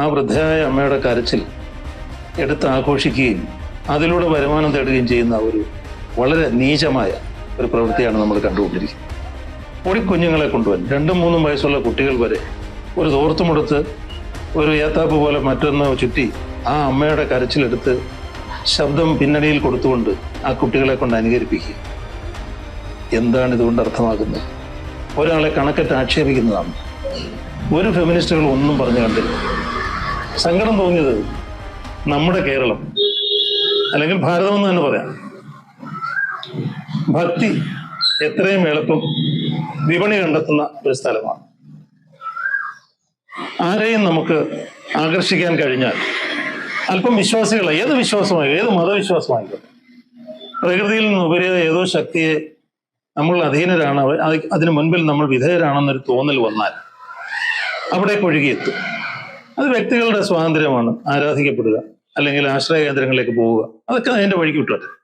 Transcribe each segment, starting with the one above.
ആ വൃദ്ധയായ അമ്മയുടെ കരച്ചിൽ എടുത്ത് ആഘോഷിക്കുകയും അതിലൂടെ വരുമാനം തേടുകയും ചെയ്യുന്ന ഒരു വളരെ നീചമായ ഒരു പ്രവൃത്തിയാണ് നമ്മൾ കണ്ടുകൊണ്ടിരിക്കുന്നത്. പൊടിക്കുഞ്ഞുങ്ങളെ കൊണ്ടുവരും രണ്ടും മൂന്നും വയസ്സുള്ള കുട്ടികൾ വരെ ഒരു തോർത്തുമെടുത്ത് ഒരു ഏത്താപ്പ് പോലെ മറ്റൊന്ന് ചുറ്റി ആ അമ്മയുടെ കരച്ചിലെടുത്ത് ശബ്ദം പിന്നണിയിൽ കൊടുത്തുകൊണ്ട് ആ കുട്ടികളെ കൊണ്ട് അനുകരിപ്പിക്കുക. എന്താണ് ഇതുകൊണ്ട് അർത്ഥമാക്കുന്നത് ഒരാളെ കണക്കറ്റ് ആക്ഷേപിക്കുന്നതാണ്. ഒരു ഫെമിനിസ്റ്റുകൾ ഒന്നും പറഞ്ഞു കണ്ടില്ല. സങ്കടം തോന്നിയത് നമ്മുടെ കേരളം അല്ലെങ്കിൽ ഭാരതം എന്ന് തന്നെ പറയാം. ഭക്തി എത്രയും എളുപ്പം വിപണി കണ്ടെത്തുന്ന ഒരു സ്ഥലമാണ്. ആരെയും നമുക്ക് ആകർഷിക്കാൻ കഴിഞ്ഞാൽ അല്പം വിശ്വാസികളെ ഏത് വിശ്വാസമായി ഏത് മതവിശ്വാസമായിക്കോട്ടെ പ്രകൃതിയിൽ നിന്ന് ഉപരിയായ ഏതോ ശക്തിയെ നമ്മൾ അധീനരാണ് അതിന് മുൻപിൽ നമ്മൾ വിധേയരാണെന്നൊരു തോന്നൽ വന്നാൽ അവിടെ ഒഴുകിയെത്തും. അത് വ്യക്തികളുടെ സ്വാതന്ത്ര്യമാണ് ആരാധിക്കപ്പെടുക അല്ലെങ്കിൽ ആശ്രയ കേന്ദ്രങ്ങളിലേക്ക് പോവുക. അതൊക്കെ അതിന്റെ വഴിക്ക് വിട്ടോട്ടെ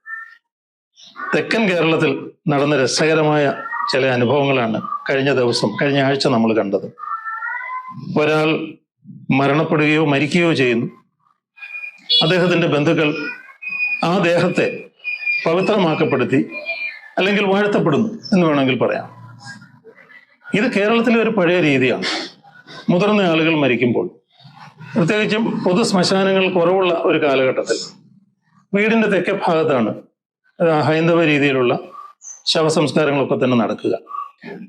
തെക്കൻ കേരളത്തിൽ നടന്ന രസകരമായ ചില അനുഭവങ്ങളാണ് കഴിഞ്ഞ ദിവസം കഴിഞ്ഞ ആഴ്ച നമ്മൾ കണ്ടത്. ഒരാൾ മരണപ്പെടുകയോ മരിക്കുകയോ ചെയ്യുന്നു. അദ്ദേഹത്തിന്റെ ബന്ധുക്കൾ ആ ദേഹത്തെ പവിത്രമാക്കപ്പെടുത്തി അല്ലെങ്കിൽ വാഴ്ത്തപ്പെടുന്നു എന്ന് വേണമെങ്കിൽ പറയാം. ഇത് കേരളത്തിലെ ഒരു പഴയ രീതിയാണ്. മുതിർന്ന ആളുകൾ മരിക്കുമ്പോൾ പ്രത്യേകിച്ചും പൊതു ശ്മശാനങ്ങൾ കുറവുള്ള ഒരു കാലഘട്ടത്തിൽ. വീടിന്റെ തെക്കേ ഭാഗത്താണ് ഹൈന്ദവ രീതിയിലുള്ള ശവസംസ്കാരങ്ങളൊക്കെ തന്നെ നടക്കുക.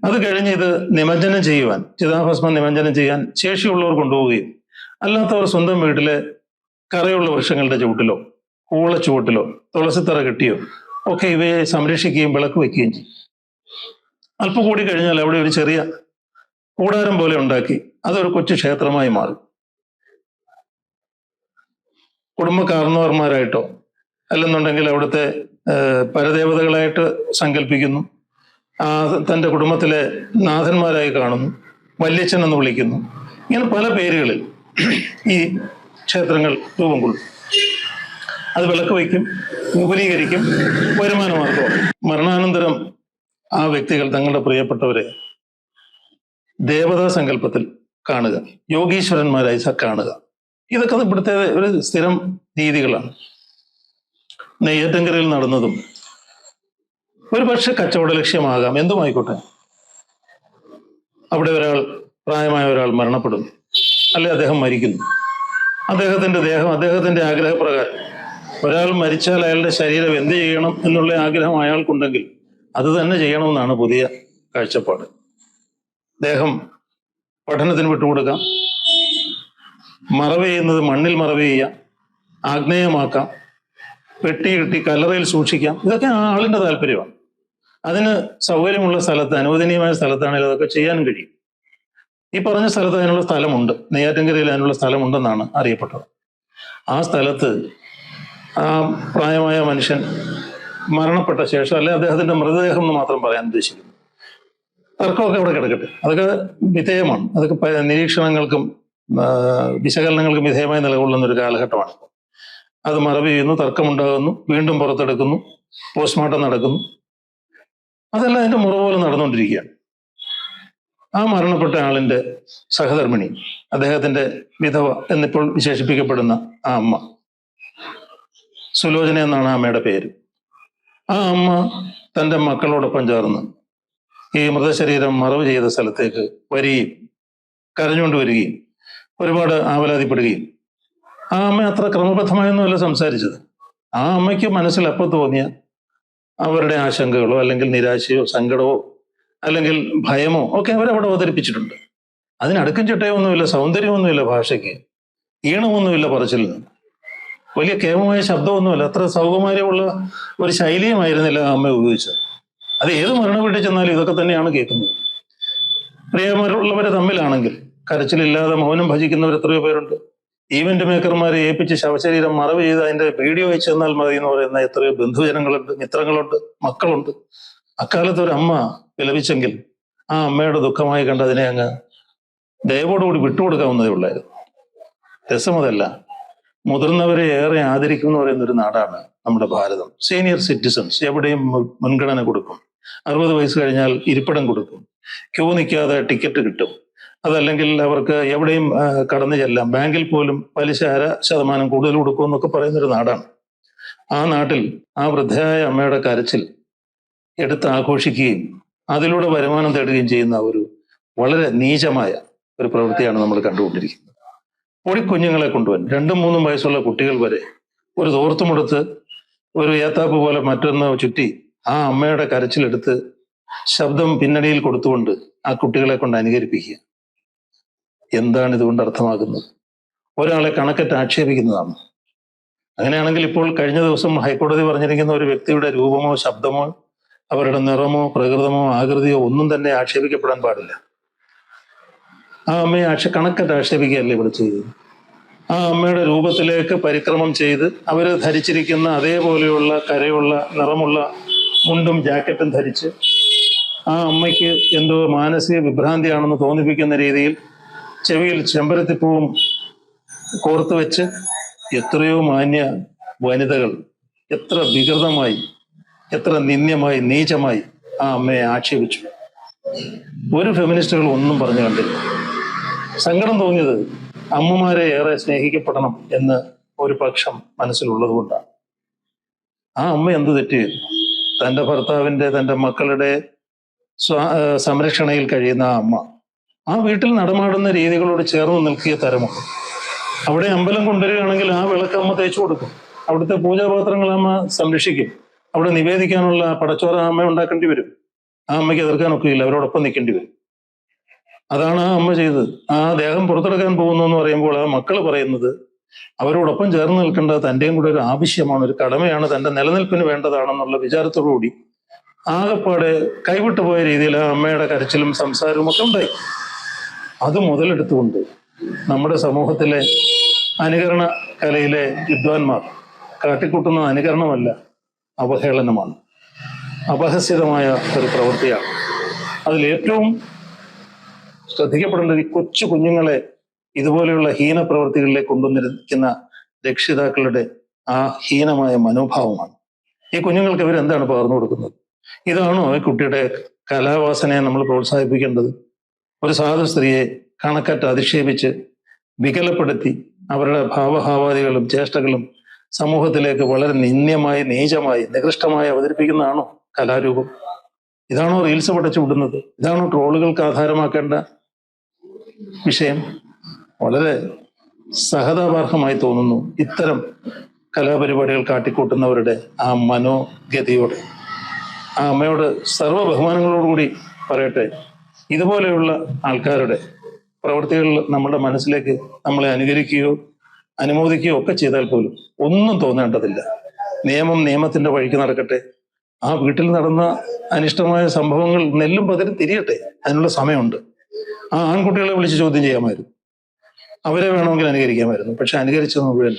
അത് കഴിഞ്ഞ് ഇത് നിമജ്ജനം ചെയ്യുവാൻ ചിതാഭസ്മം നിമജ്ജനം ചെയ്യാൻ ശേഷിയുള്ളവർ കൊണ്ടുപോവുകയും അല്ലാത്തവർ സ്വന്തം വീട്ടിലെ കറയുള്ള വൃക്ഷങ്ങളുടെ ചുവട്ടിലോ കൂള ചുവട്ടിലോ തുളസിത്തറ കെട്ടിയോ ഒക്കെ ഇവയെ സംരക്ഷിക്കുകയും വിളക്ക് വയ്ക്കുകയും ചെയ്യും. അല്പം കൂടി കഴിഞ്ഞാൽ അവിടെ ഒരു ചെറിയ കൂടാരം പോലെ ഉണ്ടാക്കി അതൊരു കൊച്ചു ക്ഷേത്രമായി മാറും. കുടുംബ കാർന്നവർമാരായിട്ടോ അല്ലെന്നുണ്ടെങ്കിൽ അവിടുത്തെ പരദേവതകളായിട്ട് സങ്കല്പിക്കുന്നു. ആ തന്റെ കുടുംബത്തിലെ നാഥന്മാരായി കാണുന്നു. വല്യച്ഛൻ എന്ന് വിളിക്കുന്നു. ഇങ്ങനെ പല പേരുകളിൽ ഈ ക്ഷേത്രങ്ങൾ രൂപം കൊള്ളും. അത് വിളക്ക് വയ്ക്കും വിപുലീകരിക്കും വരുമാന മരണാനന്തരം ആ വ്യക്തികൾ തങ്ങളുടെ പ്രിയപ്പെട്ടവരെ ദേവതാ സങ്കല്പത്തിൽ കാണുക യോഗീശ്വരന്മാരായി കാണുക. ഇതൊക്കെ ഇവിടുത്തെ ഒരു സ്ഥിരം രീതികളാണ്. നെയ്യാറ്റങ്കരയിൽ നടന്നതും. ഒരു പക്ഷെ കച്ചവട ലക്ഷ്യമാകാം. എന്തുമായിക്കോട്ടെ. അവിടെ ഒരാൾ പ്രായമായ ഒരാൾ മരണപ്പെടുന്നു. അല്ലെ അദ്ദേഹം മരിക്കുന്നു. അദ്ദേഹത്തിന്റെ ദേഹം അദ്ദേഹത്തിന്റെ ആഗ്രഹപ്രകാരം ഒരാൾ മരിച്ചാൽ അയാളുടെ ശരീരം എന്ത് ചെയ്യണം എന്നുള്ള ആഗ്രഹം അയാൾക്കുണ്ടെങ്കിൽ അത് തന്നെ ചെയ്യണമെന്നാണ് പുതിയ കാഴ്ചപ്പാട്. ദേഹം പഠനത്തിന് വിട്ടുകൊടുക്കാം. മറവ് ചെയ്യുന്നത് മണ്ണിൽ മറവ് ചെയ്യാം. ആഗ്നേയമാക്കാം. പെട്ടി കെട്ടി കല്ലറയിൽ സൂക്ഷിക്കാം. ഇതൊക്കെ ആളിന്റെ താല്പര്യമാണ്. അതിന് സൗകര്യമുള്ള സ്ഥലത്ത് അനുവദനീയമായ സ്ഥലത്താണെങ്കിൽ അതൊക്കെ ചെയ്യാനും കഴിയും. ഈ പറഞ്ഞ സ്ഥലത്ത് അതിനുള്ള സ്ഥലമുണ്ട്. നെയ്യാറ്റിൻകരയിൽ അതിനുള്ള സ്ഥലമുണ്ടെന്നാണ് അറിയപ്പെട്ടത്. ആ സ്ഥലത്ത് ആ പ്രായമായ മനുഷ്യൻ മരണപ്പെട്ട ശേഷം അല്ലെ അദ്ദേഹത്തിന്റെ മൃതദേഹം എന്ന് മാത്രം പറയാൻ ഉദ്ദേശിക്കുന്നു. തർക്കമൊക്കെ അവിടെ കിടക്കട്ടെ. അതൊക്കെ വിധേയമാണ്. അതൊക്കെ നിരീക്ഷണങ്ങൾക്കും വിശകലനങ്ങൾക്കും വിധേയമായി നിലകൊള്ളുന്ന ഒരു കാലഘട്ടമാണ്. അത് മറവ് ചെയ്യുന്നു തർക്കമുണ്ടാകുന്നു വീണ്ടും പുറത്തെടുക്കുന്നു പോസ്റ്റ്മോർട്ടം നടക്കുന്നു. അതെല്ലാം അതിന്റെ മുറ പോലെ നടന്നുകൊണ്ടിരിക്കുകയാണ്. ആ മരണപ്പെട്ട ആളിന്റെ സഹധർമ്മിണി അദ്ദേഹത്തിന്റെ വിധവ എന്നിപ്പോൾ വിശേഷിപ്പിക്കപ്പെടുന്ന ആ അമ്മ. സുലോചന എന്നാണ് അമ്മയുടെ പേര്. ആ അമ്മ തന്റെ മക്കളോടൊപ്പം ചേർന്ന് ഈ മൃതശരീരം മറവ് ചെയ്ത സ്ഥലത്തേക്ക് വരികയും കരഞ്ഞുകൊണ്ട് വരികയും ഒരുപാട് ആവലാതിപ്പെടുകയും. ആ അമ്മ അത്ര ക്രമബദ്ധമായൊന്നുമല്ല സംസാരിച്ചത്. ആ അമ്മയ്ക്ക് മനസ്സിൽ അപ്പോൾ തോന്നിയ അവരുടെ ആശങ്കകളോ അല്ലെങ്കിൽ നിരാശയോ സങ്കടമോ അല്ലെങ്കിൽ ഭയമോ ഒക്കെ അവരവിടെ അവതരിപ്പിച്ചിട്ടുണ്ട്. അതിന് അടുക്കും ചിട്ടയൊന്നുമില്ല സൗന്ദര്യമൊന്നുമില്ല ഭാഷയ്ക്ക്. ഈണമൊന്നുമില്ല പറച്ചിലിന്. വലിയ കേമമായ ശബ്ദമൊന്നുമില്ല. അത്ര സൗകുമാര്യമുള്ള ഒരു ശൈലിയുമായിരുന്നില്ല അമ്മ ഉപയോഗിച്ചത്. അത് ഏത് മരണ ചെന്നാലും ഇതൊക്കെ തന്നെയാണ് കേൾക്കുന്നത്. പ്രിയമുള്ളവരെ തമ്മിലാണെങ്കിൽ കരച്ചിലില്ലാതെ മൗനം ഭജിക്കുന്നവർ എത്രയോ പേരുണ്ട്. ഈവന്റ് മേക്കർമാരെ ഏൽപ്പിച്ച് ശവശരീരം മറവ് ചെയ്ത് അതിന്റെ വീഡിയോ അയച്ചു തന്നാൽ മതി എന്ന് പറയുന്ന എത്രയോ ബന്ധുജനങ്ങളുണ്ട് മിത്രങ്ങളുണ്ട് മക്കളുണ്ട്. അക്കാലത്ത് ഒരു അമ്മ വിലപിച്ചെങ്കിൽ ആ അമ്മയുടെ ദുഃഖമായി കണ്ട് അതിനെ അങ്ങ് ദയവോടുകൂടി വിട്ടുകൊടുക്കാവുന്നതേ ഉള്ളായിരുന്നു. രസമതല്ല മുതിർന്നവരെ ഏറെ ആദരിക്കും എന്ന് പറയുന്ന ഒരു നാടാണ് നമ്മുടെ ഭാരതം. സീനിയർ സിറ്റിസൺസ് എവിടെയും മുൻഗണന കൊടുക്കും. അറുപത് വയസ്സ് കഴിഞ്ഞാൽ ഇരിപ്പിടം കൊടുക്കും. ക്യൂ നിൽക്കാതെ ടിക്കറ്റ് കിട്ടും. അതല്ലെങ്കിൽ അവർക്ക് എവിടെയും കടന്നു ചെല്ലാം. ബാങ്കിൽ പോലും പലിശ അര ശതമാനം കൂടുതൽ കൊടുക്കും എന്നൊക്കെ പറയുന്നൊരു നാടാണ്. ആ നാട്ടിൽ ആ വൃദ്ധയായ അമ്മയുടെ കരച്ചിൽ എടുത്ത് ആഘോഷിക്കുകയും അതിലൂടെ വരുമാനം തേടുകയും ചെയ്യുന്ന ഒരു വളരെ നീചമായ ഒരു പ്രവൃത്തിയാണ് നമ്മൾ കണ്ടുകൊണ്ടിരിക്കുന്നത്. പൊടിക്കുഞ്ഞുങ്ങളെ കൊണ്ടുവരും രണ്ടും മൂന്നും വയസ്സുള്ള കുട്ടികൾ വരെ ഒരു തോർത്തുമെടുത്ത് ഒരു ഏത്താപ്പ് പോലെ മറ്റൊന്ന് ചുറ്റി ആ അമ്മയുടെ കരച്ചിലെടുത്ത് ശബ്ദം പിന്നണിയിൽ കൊടുത്തുകൊണ്ട് ആ കുട്ടികളെ കൊണ്ട് അനുകരിപ്പിക്കുക. എന്താണ് ഇതുകൊണ്ട് അർത്ഥമാക്കുന്നത്? ഒരാളെ കണക്കറ്റ് ആക്ഷേപിക്കുന്നതാണ്. അങ്ങനെയാണെങ്കിൽ ഇപ്പോൾ കഴിഞ്ഞ ദിവസം ഹൈക്കോടതി പറഞ്ഞിരിക്കുന്ന ഒരു വ്യക്തിയുടെ രൂപമോ ശബ്ദമോ അവരുടെ നിറമോ പ്രകൃതമോ ആകൃതിയോ ഒന്നും തന്നെ ആക്ഷേപിക്കപ്പെടാൻ പാടില്ല. ആ അമ്മയെ ആക്ഷ കണക്കറ്റ് ആക്ഷേപിക്കുകയല്ലേ ഇവിടെ ചെയ്തത്? ആ അമ്മയുടെ രൂപത്തിലേക്ക് പരിക്രമം ചെയ്ത് അവർ ധരിച്ചിരിക്കുന്ന അതേപോലെയുള്ള കരയുള്ള നിറമുള്ള മുണ്ടും ജാക്കറ്റും ധരിച്ച് ആ അമ്മയ്ക്ക് എന്തോ മാനസിക വിഭ്രാന്തിയാണെന്ന് തോന്നിപ്പിക്കുന്ന രീതിയിൽ ചെവിയിൽ ചെമ്പരത്തിപ്പൂവും കോർത്തു വെച്ച് എത്രയോ മാന്യ വനിതകൾ എത്ര വികൃതമായി എത്ര നിന്ദ്യമായി നീചമായി ആ അമ്മയെ ആക്ഷേപിച്ചു. ഒരു ഫെമിനിസ്റ്റുകൾ ഒന്നും പറഞ്ഞു കണ്ടില്ല. സങ്കടം തോന്നിയത് അമ്മമാരെ ഏറെ സ്നേഹിക്കപ്പെടണം എന്ന് ഒരു പക്ഷം മനസ്സിലുള്ളത് കൊണ്ടാണ്. ആ അമ്മ എന്ത് തെറ്റ് തന്റെ ഭർത്താവിന്റെ തന്റെ മക്കളുടെ സംരക്ഷണയിൽ കഴിയുന്ന ആ അമ്മ. ആ വീട്ടിൽ നടമാടുന്ന രീതികളോട് ചേർന്ന് നിൽക്കിയ തരമുണ്ട് അവിടെ അമ്പലം കൊണ്ടുവരികയാണെങ്കിൽ ആ വിളക്ക് അമ്മ തേച്ചു കൊടുക്കും. അവിടുത്തെ പൂജാപാത്രങ്ങൾ അമ്മ സംരക്ഷിക്കും. അവിടെ നിവേദിക്കാനുള്ള പടച്ചോറ അമ്മ ഉണ്ടാക്കേണ്ടി വരും. ആ അമ്മയ്ക്ക് എതിർക്കാനൊക്കെ ഇല്ല അവരോടൊപ്പം നിൽക്കേണ്ടി വരും. അതാണ് ആ അമ്മ ചെയ്തത്. ആ ദേഹം പുറത്തെടുക്കാൻ പോകുന്നു എന്ന് പറയുമ്പോൾ ആ മക്കൾ പറയുന്നത് അവരോടൊപ്പം ചേർന്ന് നിൽക്കേണ്ട തന്റെയും കൂടെ ഒരു ആവശ്യമാണ് ഒരു കടമയാണ് തന്റെ നിലനിൽപ്പിന് വേണ്ടതാണെന്നുള്ള വിചാരത്തോടുകൂടി ആകെപ്പാടെ കൈവിട്ടു പോയ രീതിയിൽ ആ അമ്മയുടെ കരച്ചിലും സംസാരവും ഒക്കെ ഉണ്ടായി. അത് മുതലെടുത്തുകൊണ്ട് നമ്മുടെ സമൂഹത്തിലെ അനുകരണ കലയിലെ വിദ്വാൻമാർ കാട്ടിക്കൂട്ടുന്ന അനുകരണമല്ല അവഹേളനമാണ്. അപഹസ്യതമായ ഒരു പ്രവൃത്തിയാണ്. അതിലേറ്റവും ശ്രദ്ധിക്കപ്പെടേണ്ടത് ഈ കൊച്ചു കുഞ്ഞുങ്ങളെ ഇതുപോലെയുള്ള ഹീന പ്രവൃത്തികളിലേക്ക് കൊണ്ടുവന്നിരിക്കുന്ന രക്ഷിതാക്കളുടെ ആ ഹീനമായ മനോഭാവമാണ്. ഈ കുഞ്ഞുങ്ങൾക്ക് ഇവരെന്താണ് പകർന്നു കൊടുക്കുന്നത്? ഇതാണോ ഈ കുട്ടിയുടെ കലാവാസനയെ നമ്മൾ പ്രോത്സാഹിപ്പിക്കേണ്ടത്? ഒരു സാധു സ്ത്രീയെ കണക്കറ്റ് അധിക്ഷേപിച്ച് വികലപ്പെടുത്തി അവരുടെ ഭാവഭാവാദികളും ചേഷ്ടകളും സമൂഹത്തിലേക്ക് വളരെ നിന്ദ്യമായി നീചമായി നികൃഷ്ടമായി അവതരിപ്പിക്കുന്നതാണോ കലാരൂപം? ഇതാണോ റീൽസ് പഠിച്ചു വിടുന്നത്? ഇതാണോ ട്രോളുകൾക്ക് ആധാരമാക്കേണ്ട വിഷയം? വളരെ സഹതാപാർഹമായി തോന്നുന്നു ഇത്തരം കലാപരിപാടികൾ കാട്ടിക്കൂട്ടുന്നവരുടെ ആ മനോഗതിയോട്. ആ അമ്മയോട് സർവ ബഹുമാനങ്ങളോടുകൂടി പറയട്ടെ. ഇതുപോലെയുള്ള ആൾക്കാരുടെ പ്രവൃത്തികൾ നമ്മുടെ മനസ്സിലേക്ക് നമ്മളെ അനുകരിക്കുകയോ അനുമോദിക്കുകയോ ഒക്കെ ചെയ്താൽ പോലും ഒന്നും തോന്നേണ്ടതില്ല. നിയമം നിയമത്തിന്റെ വഴിക്ക് നടക്കട്ടെ. ആ വീട്ടിൽ നടന്ന അനിഷ്ടമായ സംഭവങ്ങൾ നെല്ലും പതിരും തിരിയട്ടെ. അതിനുള്ള സമയമുണ്ട്. ആ ആൺകുട്ടികളെ വിളിച്ച് ചോദ്യം ചെയ്യാമായിരുന്നു. അവരെ വേണമെങ്കിൽ അനുകരിക്കാമായിരുന്നു. പക്ഷെ അനുകരിച്ചത് മുഴുവൻ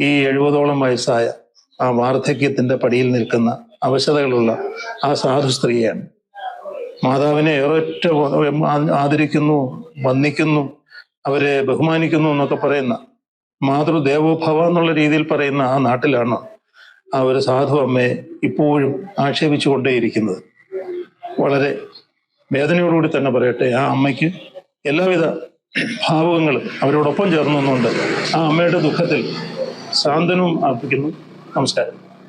ഈ എഴുപതോളം വയസ്സായ ആ വാർദ്ധക്യത്തിന്റെ പടിയിൽ നിൽക്കുന്ന അവശതകളുള്ള ആ സാധു സ്ത്രീയാണ്. മാതാവിനെ ഏറെ ആദരിക്കുന്നു വന്ദിക്കുന്നു അവരെ ബഹുമാനിക്കുന്നു എന്നൊക്കെ പറയുന്ന മാതൃദേവോഭവ എന്നുള്ള രീതിയിൽ പറയുന്ന ആ നാട്ടിലാണ് ആ ഒരു സാധു അമ്മയെ ഇപ്പോഴും ആക്ഷേപിച്ചു കൊണ്ടേയിരിക്കുന്നത് വളരെ വേദനയോടുകൂടി തന്നെ പറയട്ടെ ആ അമ്മയ്ക്ക് എല്ലാവിധ ഭാവങ്ങളും അവരോടൊപ്പം ചേർന്നു നിന്നുകൊണ്ട് ആ അമ്മയുടെ ദുഃഖത്തിൽ സാന്ത്വനവും അർപ്പിക്കുന്നു. നമസ്കാരം.